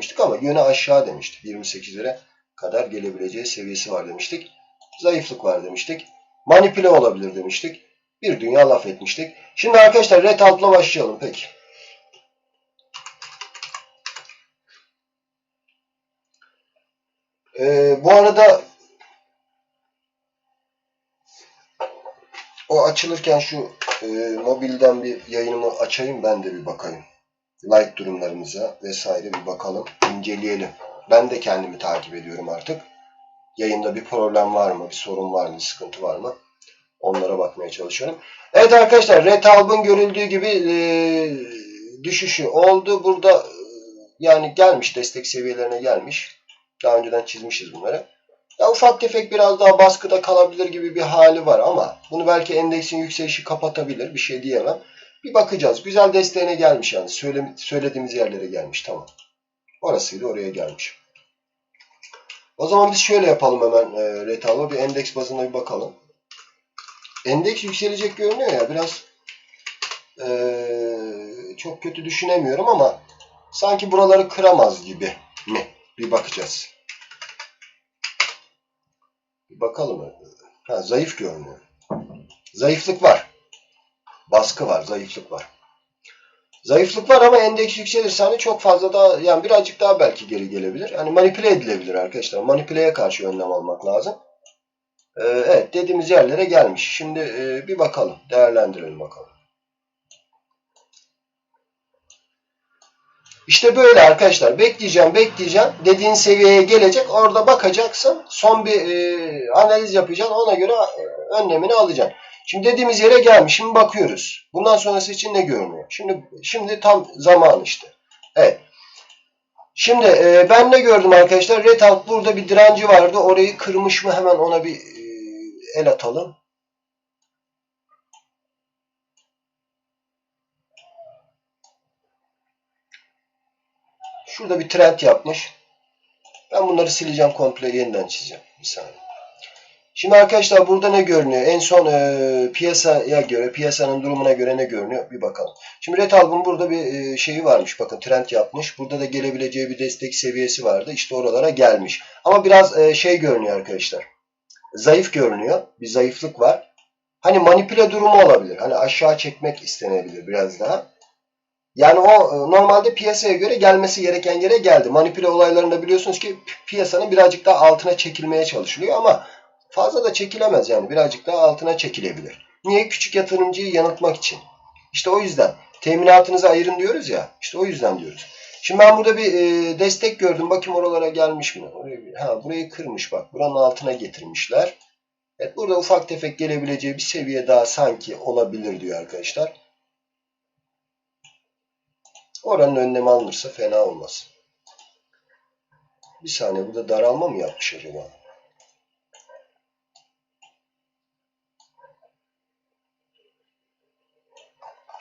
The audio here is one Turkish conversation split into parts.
demiştik ama yönü aşağı demiştik. 28'lere kadar gelebileceği seviyesi var demiştik. Zayıflık var demiştik. Manipüle olabilir demiştik. Bir dünya laf etmiştik. Şimdi arkadaşlar red altla başlayalım peki. Ee, bu arada o açılırken şu e, mobilden bir yayınımı açayım ben de bir bakayım. Like durumlarımıza vesaire bir bakalım, inceleyelim. Ben de kendimi takip ediyorum artık. Yayında bir problem var mı, bir sorun var mı, sıkıntı var mı? Onlara bakmaya çalışıyorum. Evet arkadaşlar Red Alb'ın görüldüğü gibi e, düşüşü oldu. Burada e, yani gelmiş destek seviyelerine gelmiş. Daha önceden çizmişiz bunları. Ya ufak tefek biraz daha baskıda kalabilir gibi bir hali var ama bunu belki endeksin yükselişi kapatabilir. Bir şey diyemem. Bir bakacağız. Güzel desteğine gelmiş yani. Söyle, söylediğimiz yerlere gelmiş. Tamam. Orasıydı oraya gelmiş. O zaman biz şöyle yapalım hemen e, Retal'la. Bir endeks bazında bir bakalım. Endeks yükselecek görünüyor ya. Biraz e, çok kötü düşünemiyorum ama sanki buraları kıramaz gibi mi? Bir bakacağız. Bir bakalım. Ha, zayıf görünüyor. Zayıflık var. Baskı var, zayıflık var. Zayıflık var ama endeks yükselirse hani çok fazla daha yani birazcık daha belki geri gelebilir. Hani manipüle edilebilir arkadaşlar. Manipüleye karşı önlem almak lazım. Ee, evet dediğimiz yerlere gelmiş. Şimdi e, bir bakalım. Değerlendirelim bakalım. İşte böyle arkadaşlar. Bekleyeceğim, bekleyeceğim. Dediğin seviyeye gelecek. Orada bakacaksın. Son bir e, analiz yapacaksın. Ona göre e, önlemini alacaksın. Şimdi dediğimiz yere gelmiş. Şimdi bakıyoruz. Bundan sonrası için ne görünüyor? Şimdi şimdi tam zaman işte. Evet. Şimdi e, ben ne gördüm arkadaşlar? Red Alt burada bir direnci vardı. Orayı kırmış mı? Hemen ona bir e, el atalım. Şurada bir trend yapmış. Ben bunları sileceğim komple yeniden çizeceğim. Bir saniye. Şimdi arkadaşlar burada ne görünüyor? En son e, piyasaya göre, piyasanın durumuna göre ne görünüyor? Bir bakalım. Şimdi Red Album burada bir e, şeyi varmış. Bakın trend yapmış. Burada da gelebileceği bir destek seviyesi vardı. İşte oralara gelmiş. Ama biraz e, şey görünüyor arkadaşlar. Zayıf görünüyor. Bir zayıflık var. Hani manipüle durumu olabilir. Hani aşağı çekmek istenebilir biraz daha. Yani o e, normalde piyasaya göre gelmesi gereken yere geldi. Manipüle olaylarında biliyorsunuz ki piyasanın birazcık daha altına çekilmeye çalışılıyor ama fazla da çekilemez yani. Birazcık daha altına çekilebilir. Niye? Küçük yatırımcıyı yanıltmak için. İşte o yüzden. Teminatınızı ayırın diyoruz ya. İşte o yüzden diyoruz. Şimdi ben burada bir e, destek gördüm. Bakayım oralara gelmiş mi? Oraya bir, ha, burayı kırmış bak. Buranın altına getirmişler. Evet burada ufak tefek gelebileceği bir seviye daha sanki olabilir diyor arkadaşlar. Oranın önlemi alınırsa fena olmaz. Bir saniye burada daralma mı yapmış acaba?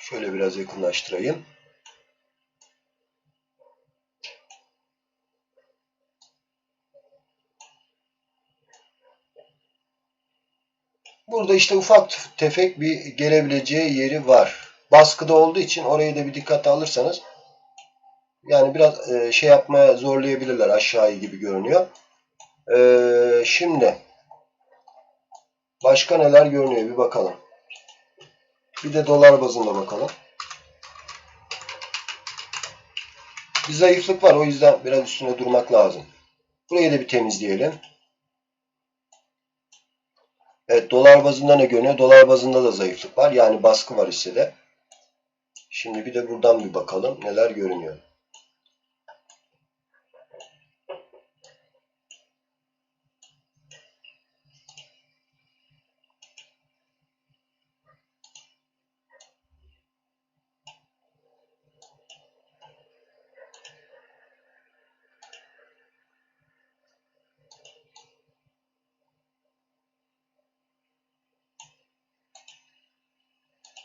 Şöyle biraz yakınlaştırayım. Burada işte ufak tefek bir gelebileceği yeri var. Baskıda olduğu için orayı da bir dikkate alırsanız yani biraz e, şey yapmaya zorlayabilirler aşağıyı gibi görünüyor. E, şimdi başka neler görünüyor bir bakalım. Bir de dolar bazında bakalım. Bir zayıflık var o yüzden biraz üstüne durmak lazım. Burayı da bir temizleyelim. Evet dolar bazında ne görünüyor? Dolar bazında da zayıflık var. Yani baskı var hissede. Şimdi bir de buradan bir bakalım neler görünüyor.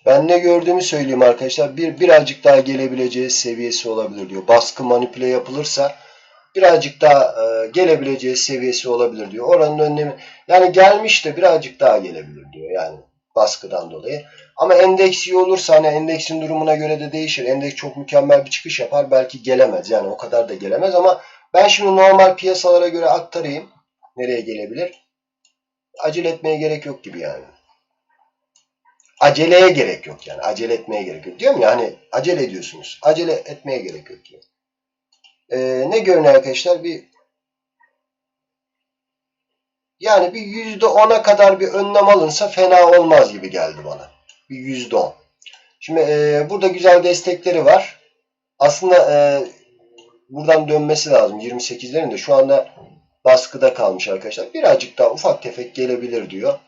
Ben ne gördüğümü söyleyeyim arkadaşlar. Bir birazcık daha gelebileceği seviyesi olabilir diyor. Baskı manipüle yapılırsa birazcık daha e, gelebileceği seviyesi olabilir diyor. Oranın önlemi yani gelmiş de birazcık daha gelebilir diyor. Yani baskıdan dolayı. Ama endeks iyi olursa hani endeksin durumuna göre de değişir. Endeks çok mükemmel bir çıkış yapar. Belki gelemez. Yani o kadar da gelemez ama ben şimdi normal piyasalara göre aktarayım. Nereye gelebilir? Acele etmeye gerek yok gibi yani. Aceleye gerek yok yani. Acele etmeye gerek yok. Diyorum ya hani acele ediyorsunuz. Acele etmeye gerek yok. Yani. Ee, ne görünüyor arkadaşlar? Bir yani bir yüzde ona kadar bir önlem alınsa fena olmaz gibi geldi bana. Bir yüzde on. Şimdi e, burada güzel destekleri var. Aslında e, buradan dönmesi lazım. 28'lerin de şu anda baskıda kalmış arkadaşlar. Birazcık daha ufak tefek gelebilir diyor.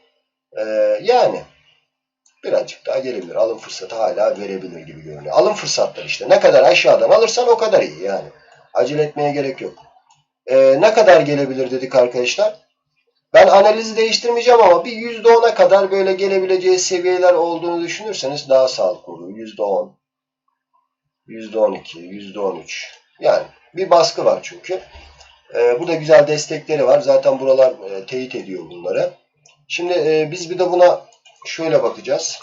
E, yani birazcık daha gelebilir. Alım fırsatı hala verebilir gibi görünüyor. Alım fırsatları işte. Ne kadar aşağıdan alırsan o kadar iyi yani. Acele etmeye gerek yok. E, ne kadar gelebilir dedik arkadaşlar. Ben analizi değiştirmeyeceğim ama bir %10'a kadar böyle gelebileceği seviyeler olduğunu düşünürseniz daha sağlıklı olur. %10, %12, %13. Yani bir baskı var çünkü. Ee, bu da güzel destekleri var. Zaten buralar e, teyit ediyor bunları. Şimdi e, biz bir de buna şöyle bakacağız.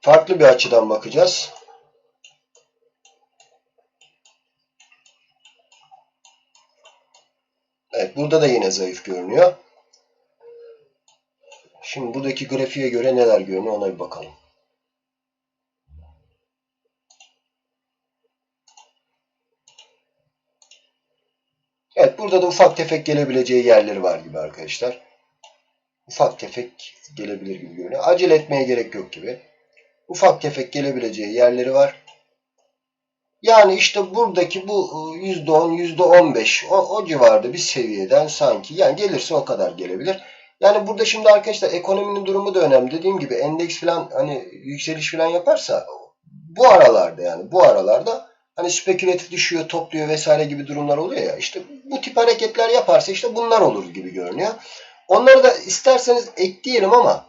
Farklı bir açıdan bakacağız. Evet burada da yine zayıf görünüyor. Şimdi buradaki grafiğe göre neler görünüyor ona bir bakalım. Evet burada da ufak tefek gelebileceği yerleri var gibi arkadaşlar. Ufak tefek gelebilir gibi görünüyor. Acele etmeye gerek yok gibi. Ufak tefek gelebileceği yerleri var. Yani işte buradaki bu %10, %15 o, o civarda bir seviyeden sanki yani gelirse o kadar gelebilir. Yani burada şimdi arkadaşlar ekonominin durumu da önemli. Dediğim gibi endeks falan hani yükseliş falan yaparsa bu aralarda yani bu aralarda hani spekülatif düşüyor, topluyor vesaire gibi durumlar oluyor ya. İşte bu tip hareketler yaparsa işte bunlar olur gibi görünüyor. Onları da isterseniz ekleyelim ama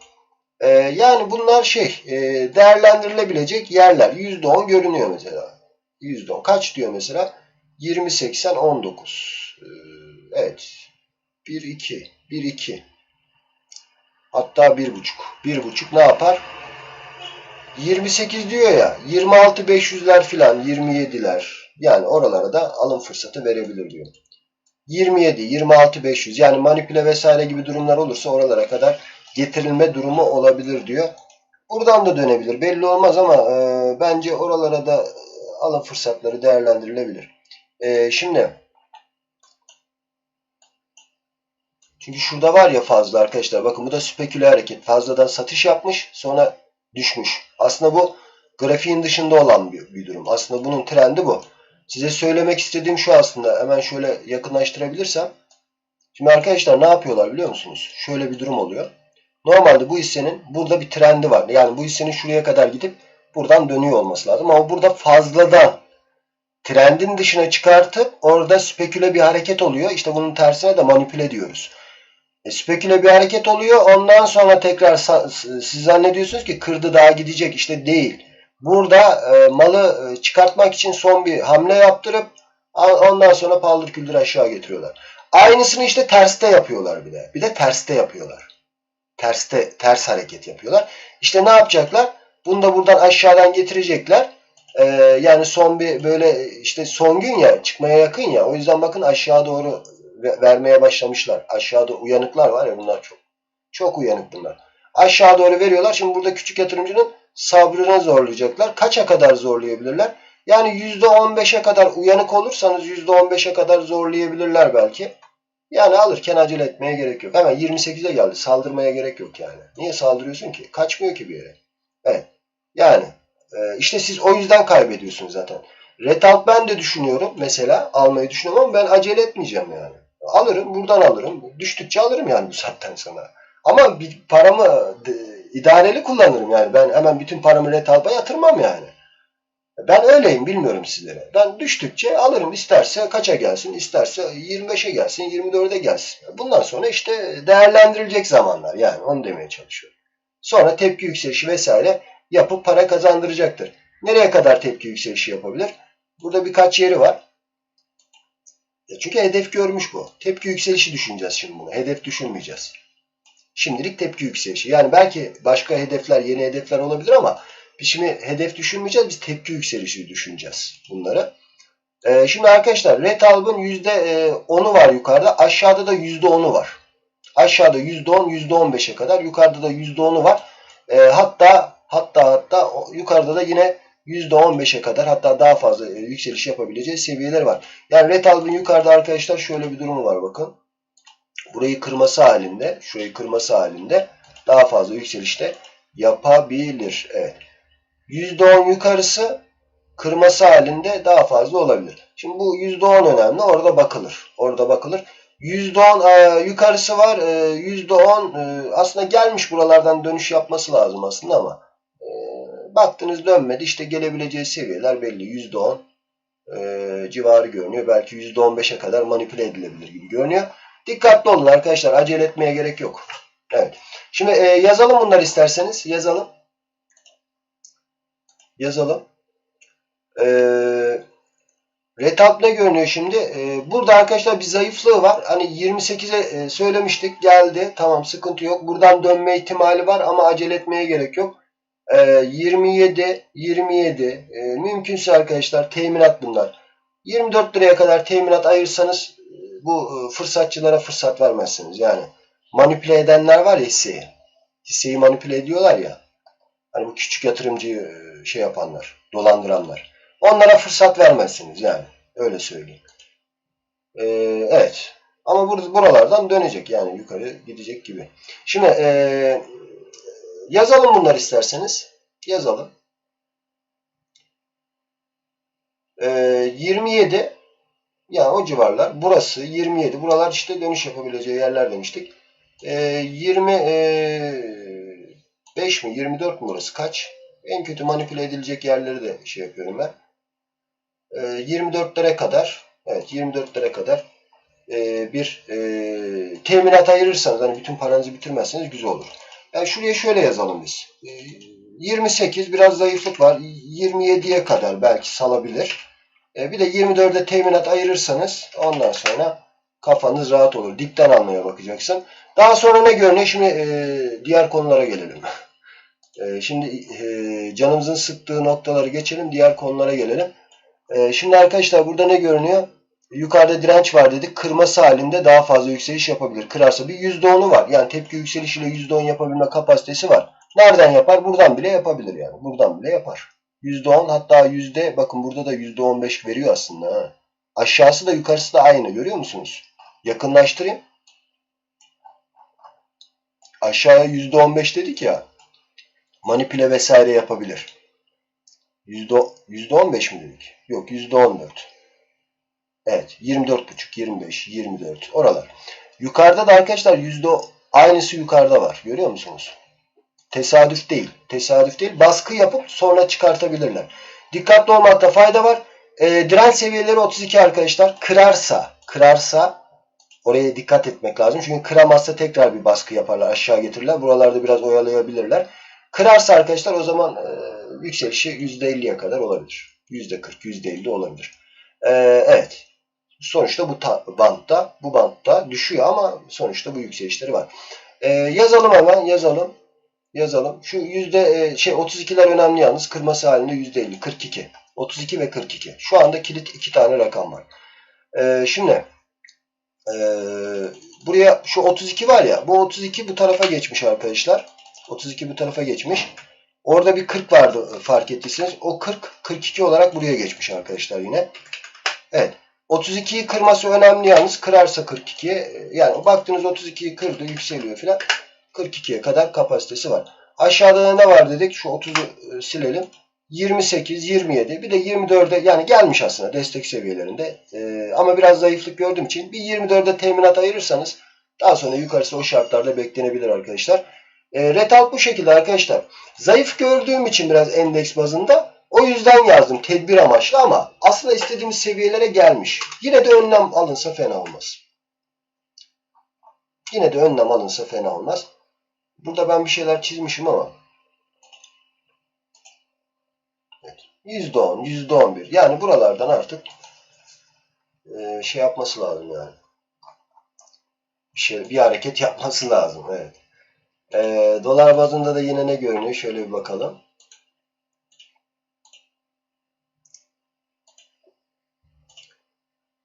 e, yani bunlar şey e, değerlendirilebilecek yerler. %10 görünüyor mesela. %10. Kaç diyor mesela? 20, 80, 19. Ee, evet. 1, 2. 1, 2. Hatta 1,5. 1,5 ne yapar? 28 diyor ya. 26, 500'ler filan. 27'ler. Yani oralara da alım fırsatı verebilir diyor. 27, 26, 500 yani manipüle vesaire gibi durumlar olursa oralara kadar getirilme durumu olabilir diyor. Buradan da dönebilir. Belli olmaz ama e, bence oralara da alım fırsatları değerlendirilebilir. Ee, şimdi çünkü şurada var ya fazla arkadaşlar. Bakın bu da speküle hareket. Fazladan satış yapmış sonra düşmüş. Aslında bu grafiğin dışında olan bir, bir durum. Aslında bunun trendi bu. Size söylemek istediğim şu aslında. Hemen şöyle yakınlaştırabilirsem. Şimdi arkadaşlar ne yapıyorlar biliyor musunuz? Şöyle bir durum oluyor. Normalde bu hissenin burada bir trendi var. Yani bu hissenin şuraya kadar gidip buradan dönüyor olması lazım. Ama burada fazladan trendin dışına çıkartıp orada speküle bir hareket oluyor. İşte bunun tersine de manipüle diyoruz. E, speküle bir hareket oluyor. Ondan sonra tekrar siz zannediyorsunuz ki kırdı daha gidecek. İşte değil. Burada e, malı e, çıkartmak için son bir hamle yaptırıp ondan sonra paldır küldür aşağı getiriyorlar. Aynısını işte terste yapıyorlar bir de. Bir de terste yapıyorlar. Terste ters hareket yapıyorlar. İşte ne yapacaklar? Bunu da buradan aşağıdan getirecekler. Ee, yani son bir böyle işte son gün ya çıkmaya yakın ya. O yüzden bakın aşağı doğru vermeye başlamışlar. Aşağıda uyanıklar var ya bunlar çok. Çok uyanık bunlar. Aşağı doğru veriyorlar. Şimdi burada küçük yatırımcının sabrına zorlayacaklar. Kaça kadar zorlayabilirler? Yani %15'e kadar uyanık olursanız %15'e kadar zorlayabilirler belki. Yani alırken acele etmeye gerek yok. Hemen 28'e geldi. Saldırmaya gerek yok yani. Niye saldırıyorsun ki? Kaçmıyor ki bir yere. Evet. Yani e, işte siz o yüzden kaybediyorsunuz zaten. Retal ben de düşünüyorum mesela almayı düşünüyorum ama ben acele etmeyeceğim yani. Alırım buradan alırım. Düştükçe alırım yani bu saatten sonra. Ama bir paramı idareli kullanırım yani. Ben hemen bütün paramı retalba yatırmam yani. Ben öyleyim bilmiyorum sizlere. Ben düştükçe alırım isterse kaça gelsin isterse 25'e gelsin 24'e gelsin. Bundan sonra işte değerlendirilecek zamanlar yani onu demeye çalışıyorum. Sonra tepki yükselişi vesaire yapıp para kazandıracaktır. Nereye kadar tepki yükselişi yapabilir? Burada birkaç yeri var. Ya çünkü hedef görmüş bu. Tepki yükselişi düşüneceğiz şimdi bunu. Hedef düşünmeyeceğiz. Şimdilik tepki yükselişi. Yani belki başka hedefler, yeni hedefler olabilir ama biz şimdi hedef düşünmeyeceğiz. Biz tepki yükselişi düşüneceğiz bunları. Ee, şimdi arkadaşlar Retalb'ın %10'u var yukarıda. Aşağıda da %10'u var. Aşağıda %10, %15'e kadar. Yukarıda da %10'u var. Ee, hatta hatta hatta yukarıda da yine %15'e kadar hatta daha fazla e, yükseliş yapabileceği seviyeler var. Yani Retalb'ın yukarıda arkadaşlar şöyle bir durumu var bakın. Burayı kırması halinde, şurayı kırması halinde daha fazla yükselişte yapabilir. Evet. %10 yukarısı kırması halinde daha fazla olabilir. Şimdi bu %10 önemli. Orada bakılır. Orada bakılır. %10 e, yukarısı var. E, %10 e, aslında gelmiş buralardan dönüş yapması lazım aslında ama baktınız dönmedi. İşte gelebileceği seviyeler belli. %10 e, civarı görünüyor. Belki %15'e kadar manipüle edilebilir gibi görünüyor. Dikkatli olun arkadaşlar. Acele etmeye gerek yok. Evet. Şimdi e, yazalım bunları isterseniz. Yazalım. Yazalım. Eee Retalp ne görünüyor şimdi? Ee, burada arkadaşlar bir zayıflığı var. Hani 28'e e, söylemiştik. Geldi. Tamam sıkıntı yok. Buradan dönme ihtimali var ama acele etmeye gerek yok. Ee, 27, 27. E, mümkünse arkadaşlar teminat bunlar. 24 liraya kadar teminat ayırsanız e, bu e, fırsatçılara fırsat vermezsiniz. Yani manipüle edenler var ya hisseyi. Hisseyi manipüle ediyorlar ya. Hani bu küçük yatırımcıyı e, şey yapanlar, dolandıranlar. Onlara fırsat vermezsiniz yani. Öyle söyleyeyim. Ee, evet. Ama bur buralardan dönecek yani yukarı gidecek gibi. Şimdi ee, yazalım bunları isterseniz. Yazalım. Ee, 27 yani o civarlar. Burası 27. Buralar işte dönüş yapabileceği yerler demiştik. Ee, 25 mi 24 mi burası kaç? En kötü manipüle edilecek yerleri de şey yapıyorum ben. 24'lere ee, kadar evet 24'lere kadar e, bir e, teminat ayırırsanız hani bütün paranızı bitirmezseniz güzel olur. Yani şuraya şöyle yazalım biz. 28 e, biraz zayıflık var. 27'ye kadar belki salabilir. Bir de 24'e teminat ayırırsanız ondan sonra kafanız rahat olur. Dipten almaya bakacaksın. Daha sonra ne görünüyor? Şimdi diğer konulara gelelim. Şimdi canımızın sıktığı noktaları geçelim. Diğer konulara gelelim. Şimdi arkadaşlar burada ne görünüyor? Yukarıda direnç var dedik. Kırması halinde daha fazla yükseliş yapabilir. Kırarsa bir %10'u var. Yani tepki yükselişiyle %10 yapabilme kapasitesi var. Nereden yapar? Buradan bile yapabilir yani. Buradan bile yapar. %10 hatta yüzde bakın burada da %15 veriyor aslında. Ha. Aşağısı da yukarısı da aynı. Görüyor musunuz? Yakınlaştırayım. Aşağıya %15 dedik ya. Manipüle vesaire yapabilir. Yüzde, yüzde on beş mi dedik? Yok yüzde on dört. Evet. Yirmi dört buçuk, yirmi beş, yirmi dört. Oralar. Yukarıda da arkadaşlar yüzde aynısı yukarıda var. Görüyor musunuz? Tesadüf değil. Tesadüf değil. Baskı yapıp sonra çıkartabilirler. Dikkatli olmakta fayda var. E, direnç seviyeleri 32 arkadaşlar. Kırarsa, kırarsa oraya dikkat etmek lazım. Çünkü kıramazsa tekrar bir baskı yaparlar. Aşağı getirirler. Buralarda biraz oyalayabilirler. Kırarsa arkadaşlar o zaman e, yükselişi %50'ye kadar olabilir. %40, %50 olabilir. E, evet. Sonuçta bu bantta, bu bantta düşüyor ama sonuçta bu yükselişleri var. E, yazalım hemen, yazalım. Yazalım. Şu yüzde e, şey 32'ler önemli yalnız. Kırması halinde %50, 42. 32 ve 42. Şu anda kilit iki tane rakam var. E, şimdi e, buraya şu 32 var ya bu 32 bu tarafa geçmiş arkadaşlar. 32 bu tarafa geçmiş. Orada bir 40 vardı e, fark ettiyseniz. O 40, 42 olarak buraya geçmiş arkadaşlar yine. Evet. 32'yi kırması önemli yalnız. Kırarsa 42'ye e, yani baktınız 32'yi kırdı yükseliyor filan. 42'ye kadar kapasitesi var. Aşağıda ne var dedik? Şu 30'u e, silelim. 28, 27 bir de 24'e yani gelmiş aslında destek seviyelerinde. Ee, ama biraz zayıflık gördüğüm için bir 24'e teminat ayırırsanız daha sonra yukarısı o şartlarda beklenebilir arkadaşlar. E, Retalp bu şekilde arkadaşlar. Zayıf gördüğüm için biraz endeks bazında o yüzden yazdım tedbir amaçlı ama aslında istediğimiz seviyelere gelmiş. Yine de önlem alınsa fena olmaz. Yine de önlem alınsa fena olmaz. Burada ben bir şeyler çizmişim ama. Evet. %10, %11. Yani buralardan artık e, şey yapması lazım yani. Bir şey, bir hareket yapması lazım. Evet. E, dolar bazında da yine ne görünüyor? Şöyle bir bakalım.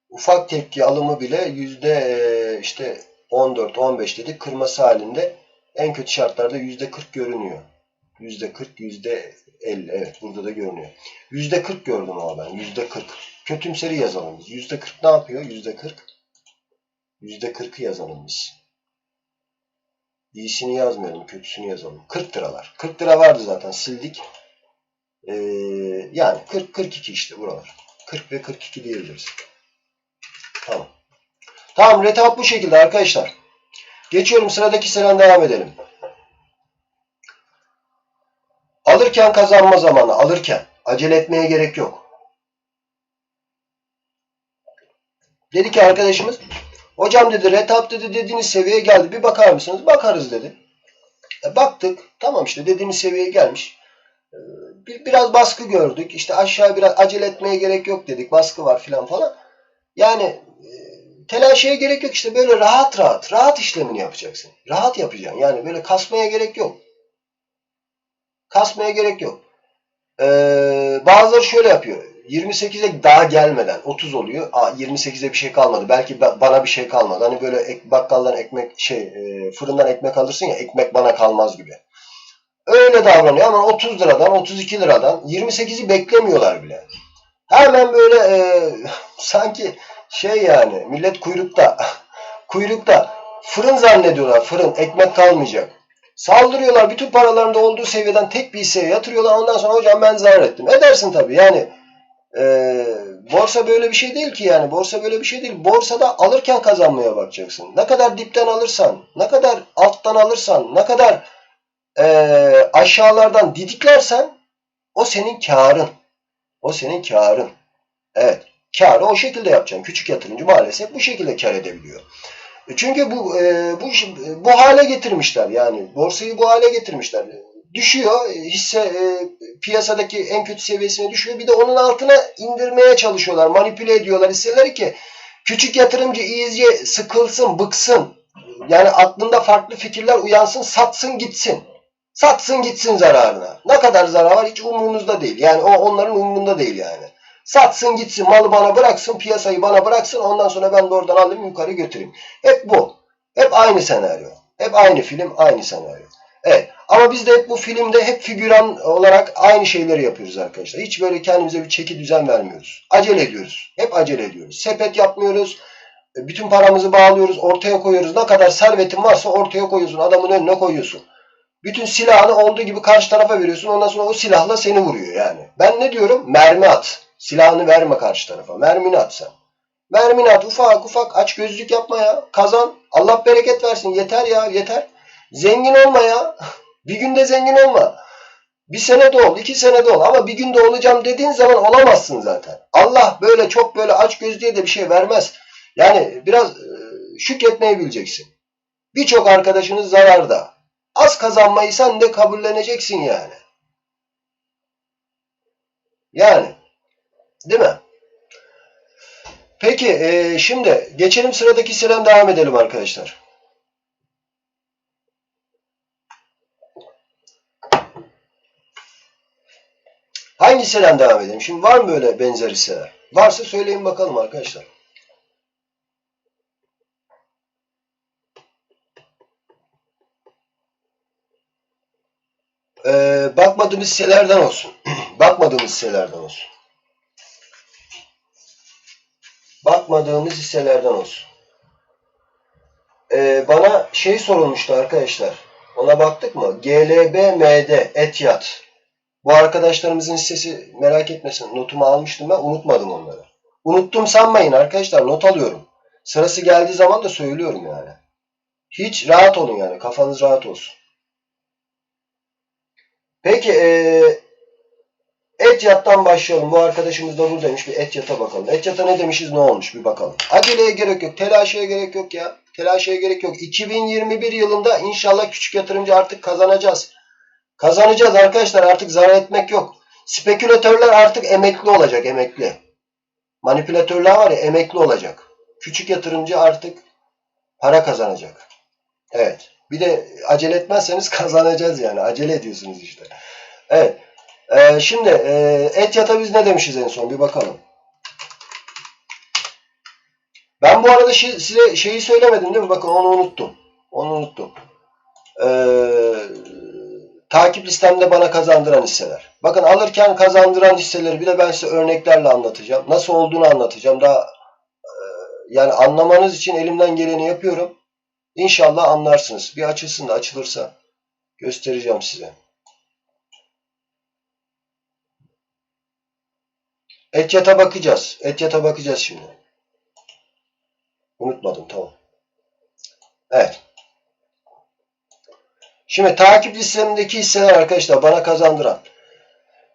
Ufak tepki alımı bile yüzde e, işte 14-15 dedik kırması halinde en kötü şartlarda yüzde 40 görünüyor. Yüzde 40, yüzde 50 evet burada da görünüyor. Yüzde 40 gördüm ama ben yüzde 40. Kötümseri yazalım biz. Yüzde 40 ne yapıyor? Yüzde 40. Yüzde 40'ı yazalım biz. İyisini yazmayalım, kötüsünü yazalım. 40 liralar. 40 lira vardı zaten sildik. Ee, yani 40-42 işte buralar. 40 ve 42 diyebiliriz. Tamam. Tamam retap bu şekilde arkadaşlar. Geçiyorum sıradaki sıradan devam edelim. Alırken kazanma zamanı. Alırken. Acele etmeye gerek yok. Dedi ki arkadaşımız hocam dedi retap dedi dediğiniz seviyeye geldi. Bir bakar mısınız? Bakarız dedi. E, baktık. Tamam işte dediğimiz seviyeye gelmiş. E, bir, biraz baskı gördük. İşte aşağı biraz acele etmeye gerek yok dedik. Baskı var filan falan. Yani telaşeye gerek yok. İşte böyle rahat rahat, rahat işlemini yapacaksın. Rahat yapacaksın. Yani böyle kasmaya gerek yok. Kasmaya gerek yok. Ee, bazıları şöyle yapıyor. 28'e daha gelmeden 30 oluyor. Aa, 28'e bir şey kalmadı. Belki bana bir şey kalmadı. Hani böyle ek, bakkaldan ekmek şey e, fırından ekmek alırsın ya ekmek bana kalmaz gibi. Öyle davranıyor ama 30 liradan 32 liradan 28'i beklemiyorlar bile. Hemen böyle e, sanki şey yani millet kuyrukta kuyrukta fırın zannediyorlar fırın ekmek kalmayacak. Saldırıyorlar bütün paralarında olduğu seviyeden tek bir hisseye yatırıyorlar ondan sonra hocam ben zarar ettim. Edersin tabii yani e, borsa böyle bir şey değil ki yani borsa böyle bir şey değil. Borsada alırken kazanmaya bakacaksın. Ne kadar dipten alırsan, ne kadar alttan alırsan, ne kadar e, aşağılardan didiklersen o senin karın. O senin karın. Evet. Karı o şekilde yapacaksın. Küçük yatırımcı maalesef bu şekilde kar edebiliyor. Çünkü bu e, bu bu hale getirmişler yani borsayı bu hale getirmişler. Düşüyor hisse e, piyasadaki en kötü seviyesine düşüyor. Bir de onun altına indirmeye çalışıyorlar. Manipüle ediyorlar hisseleri ki küçük yatırımcı iyice sıkılsın, bıksın. Yani aklında farklı fikirler uyansın, satsın gitsin. Satsın gitsin zararına. Ne kadar zarar var hiç umurunuzda değil. Yani o onların umurunda değil yani. Satsın gitsin malı bana bıraksın piyasayı bana bıraksın ondan sonra ben de oradan alayım yukarı götüreyim. Hep bu. Hep aynı senaryo. Hep aynı film aynı senaryo. Evet. Ama biz de hep bu filmde hep figüran olarak aynı şeyleri yapıyoruz arkadaşlar. Hiç böyle kendimize bir çeki düzen vermiyoruz. Acele ediyoruz. Hep acele ediyoruz. Sepet yapmıyoruz. Bütün paramızı bağlıyoruz. Ortaya koyuyoruz. Ne kadar servetin varsa ortaya koyuyorsun. Adamın önüne koyuyorsun. Bütün silahını olduğu gibi karşı tarafa veriyorsun. Ondan sonra o silahla seni vuruyor yani. Ben ne diyorum? Mermi at. Silahını verme karşı tarafa. Mermini at sen. Mermini at. Ufak ufak aç gözlük yapma ya. Kazan. Allah bereket versin. Yeter ya yeter. Zengin olma ya. bir günde zengin olma. Bir sene de ol, iki sene de ol ama bir günde olacağım dediğin zaman olamazsın zaten. Allah böyle çok böyle aç gözlüğe de bir şey vermez. Yani biraz e, şükretmeyi bileceksin. Birçok arkadaşınız zararda. Az kazanmayı sen de kabulleneceksin yani. Yani. Değil mi? Peki e, şimdi geçelim sıradaki sıradan devam edelim arkadaşlar. Hangi hisseden devam edelim? Şimdi var mı böyle benzer hisseler? Varsa söyleyin bakalım arkadaşlar. Ee, bakmadığımız hisselerden olsun. bakmadığımız hisselerden olsun. Bakmadığımız hisselerden olsun. Ee, bana şey sorulmuştu arkadaşlar. Ona baktık mı? GLBMD Etiyat. Bu arkadaşlarımızın hissesi merak etmesin. Notumu almıştım ben. Unutmadım onları. Unuttum sanmayın arkadaşlar. Not alıyorum. Sırası geldiği zaman da söylüyorum yani. Hiç rahat olun yani. Kafanız rahat olsun. Peki e, Etyat'tan başlayalım. Bu arkadaşımız da buradaymış. Bir Etyat'a bakalım. Etyat'a ne demişiz ne olmuş bir bakalım. Aceleye gerek yok. Telaşeye gerek yok ya. Telaşeye gerek yok. 2021 yılında inşallah küçük yatırımcı artık kazanacağız. Kazanacağız arkadaşlar. Artık zarar etmek yok. Spekülatörler artık emekli olacak. Emekli. Manipülatörler var ya emekli olacak. Küçük yatırımcı artık para kazanacak. Evet. Bir de acele etmezseniz kazanacağız yani. Acele ediyorsunuz işte. Evet. Ee, şimdi e, et yata biz ne demişiz en son bir bakalım. Ben bu arada şi- size şeyi söylemedim değil mi? Bakın onu unuttum. Onu unuttum. Ee, takip listemde bana kazandıran hisseler. Bakın alırken kazandıran hisseleri bir de ben size örneklerle anlatacağım. Nasıl olduğunu anlatacağım. Daha e, yani anlamanız için elimden geleni yapıyorum. İnşallah anlarsınız. Bir açılsın da açılırsa göstereceğim size. Etyat'a bakacağız. Etyat'a bakacağız şimdi. Unutmadım tamam. Evet. Şimdi takip listemdeki hisseler arkadaşlar bana kazandıran.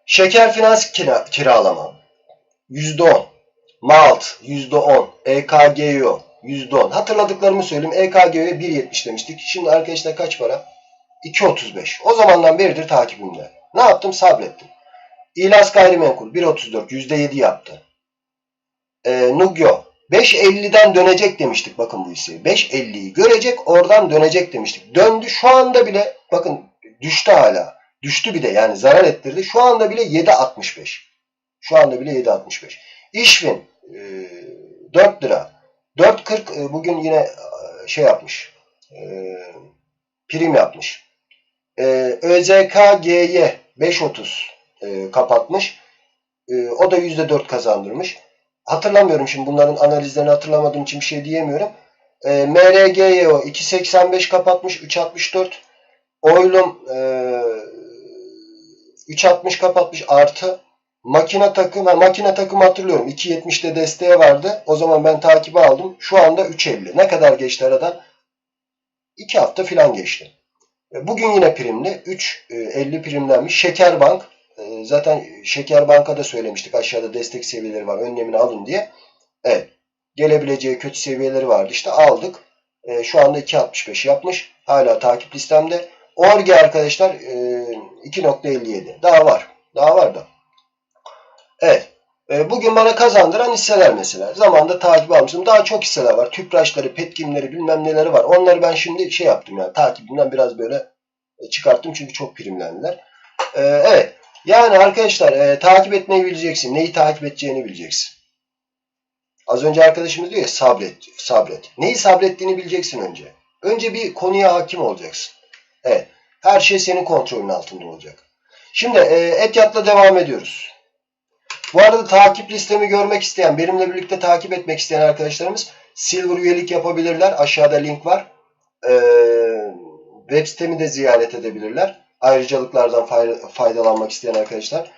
Şeker finans kira, kiralama. %10. Malt %10. EKGO %10. Hatırladıklarımı söyleyeyim. EKGO'ya 1.70 demiştik. Şimdi arkadaşlar kaç para? 2.35. O zamandan beridir takibimde. Ne yaptım? Sabrettim. İlas gayrimenkul 1.34 %7 yaptı. Ee, Nugyo 5.50'den dönecek demiştik bakın bu hisseyi. 5.50'yi görecek oradan dönecek demiştik. Döndü şu anda bile bakın düştü hala. Düştü bir de yani zarar ettirdi. Şu anda bile 7.65. Şu anda bile 7.65. İşvin e, 4 lira. 4.40 e, bugün yine e, şey yapmış. E, prim yapmış. E, ÖZKG'ye 5.30 e, kapatmış. E, o da %4 kazandırmış. Hatırlamıyorum şimdi bunların analizlerini hatırlamadığım için bir şey diyemiyorum. E, MRGYO 2.85 kapatmış 3.64. Oylum e, 3.60 kapatmış artı. Makine takım, ha, makine takım hatırlıyorum. 2.70'de desteği vardı. O zaman ben takibi aldım. Şu anda 3.50. Ne kadar geçti aradan? 2 hafta falan geçti. E, Bugün yine primli. 3.50 primlenmiş. Şekerbank zaten Şeker Banka'da söylemiştik aşağıda destek seviyeleri var önlemini alın diye. Evet. Gelebileceği kötü seviyeleri vardı işte aldık. E, şu anda 2.65 yapmış. Hala takip listemde. Orgi arkadaşlar e, 2.57. Daha var. Daha var da. Evet. E, bugün bana kazandıran hisseler mesela. Zamanda takip almıştım. Daha çok hisseler var. Tüpraşları, petkimleri bilmem neleri var. Onları ben şimdi şey yaptım yani takibimden biraz böyle e, çıkarttım çünkü çok primlendiler. E, evet. Yani arkadaşlar e, takip etmeyi bileceksin. Neyi takip edeceğini bileceksin. Az önce arkadaşımız diyor ya sabret, sabret. Neyi sabrettiğini bileceksin önce. Önce bir konuya hakim olacaksın. Evet. Her şey senin kontrolün altında olacak. Şimdi e, Etyat'la devam ediyoruz. Bu arada takip listemi görmek isteyen, benimle birlikte takip etmek isteyen arkadaşlarımız Silver üyelik yapabilirler. Aşağıda link var. E, web sitemi de ziyaret edebilirler ayrıcalıklardan faydalanmak isteyen arkadaşlar.